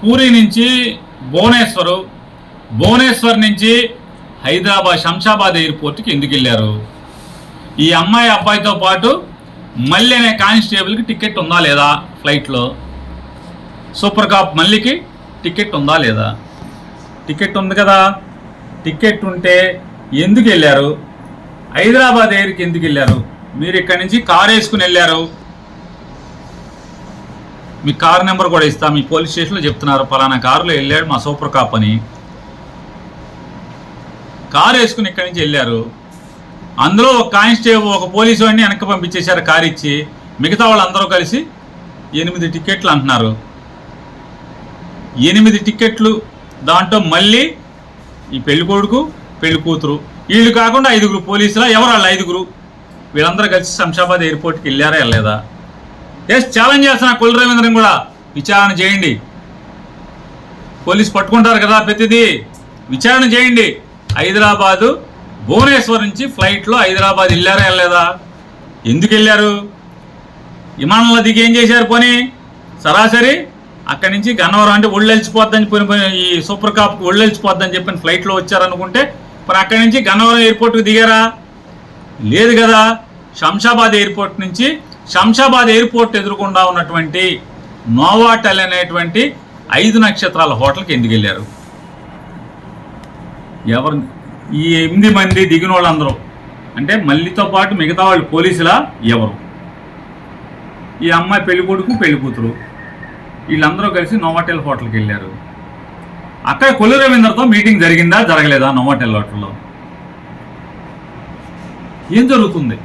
పూరి నుంచి భువనేశ్వర్ భువనేశ్వర్ నుంచి హైదరాబాద్ శంషాబాద్ ఎయిర్పోర్ట్కి ఎందుకు వెళ్ళారు? ఈ అమ్మాయి అబ్బాయితో పాటు మళ్ళీ అనే కానిస్టేబుల్కి టికెట్ ఉందా లేదా ఫ్లైట్లో? సూపర్ కాప్ మల్లికి టికెట్ ఉందా లేదా? టికెట్ ఉంది కదా. టికెట్ ఉంటే ఎందుకు వెళ్ళారు? హైదరాబాద్ ఎయిర్కి ఎందుకు వెళ్ళారు? మీరు ఇక్కడి నుంచి కార్ వేసుకుని వెళ్ళారు. మీ కార్ నెంబర్ కూడా ఇస్తాం మీ పోలీస్ స్టేషన్లో చెప్తున్నారు పలానా కారులో వెళ్ళాడు మా సూపర్ కాప్ అని. కారు వేసుకుని ఇక్కడి నుంచి వెళ్ళారు. అందులో ఒక కానిస్టేబుల్ ఒక పోలీసు వాడిని వెనక్కి పంపించేశారు కారు ఇచ్చి. మిగతా వాళ్ళందరూ కలిసి ఎనిమిది టికెట్లు అంటున్నారు. ఎనిమిది టికెట్లు దాంట్లో మళ్ళీ ఈ పెళ్ళి కొడుకు పెళ్ళి కూతురు. వీళ్ళు కాకుండా ఐదుగురు పోలీసులా ఎవరు వాళ్ళు ఐదుగురు? వీళ్ళందరూ కలిసి శంషాబాద్ ఎయిర్పోర్ట్కి వెళ్ళారా వెళ్ళలేదా? ఎస్ ఛాలెంజ్ చేస్తున్నా కొల్లి రవీంద్రని కూడా విచారణ చేయండి. పోలీస్ పట్టుకుంటారు కదా ప్రతిదీ. విచారణ చేయండి. హైదరాబాదు భువనేశ్వర్ నుంచి ఫ్లైట్లో హైదరాబాద్ వెళ్ళారా వెళ్ళలేదా? ఎందుకు వెళ్ళారు? విమానంలో దిగి ఏం చేశారు పోనీ? సరాసరి అక్కడి నుంచి గన్నవరం అంటే ఒళ్ళెలిచిపోద్దని పోయిన ఈ సూపర్ కాప్కి ఒళ్ళెలిచిపోద్దని చెప్పిన ఫ్లైట్లో వచ్చారనుకుంటే మరి అక్కడి నుంచి గన్నవరం ఎయిర్పోర్ట్కి దిగారా? లేదు కదా. శంషాబాద్ ఎయిర్పోర్ట్ నుంచి శంషాబాద్ ఎయిర్పోర్ట్ ఎదురుకుండా ఉన్నటువంటి నోవాటెల్ అనేటువంటి ఐదు నక్షత్రాల హోటల్కి ఎందుకు వెళ్ళారు? ఎవరు ఈ ఎనిమిది మంది దిగిన వాళ్ళందరూ. అంటే మల్లితో పాటు మిగతా వాళ్ళు పోలీసులా? ఎవరు? ఈ అమ్మాయి పెళ్ళి కొడుకు పెళ్ళి కూతురు. వీళ్ళందరూ కలిసి నోవాటెల్ హోటల్కి వెళ్ళారు. అక్కడ కొల్లు రవీంద్రతో మీటింగ్ జరిగిందా? జరగలేదా నోవాటెల్ హోటల్లో? ఏం జరుగుతుంది?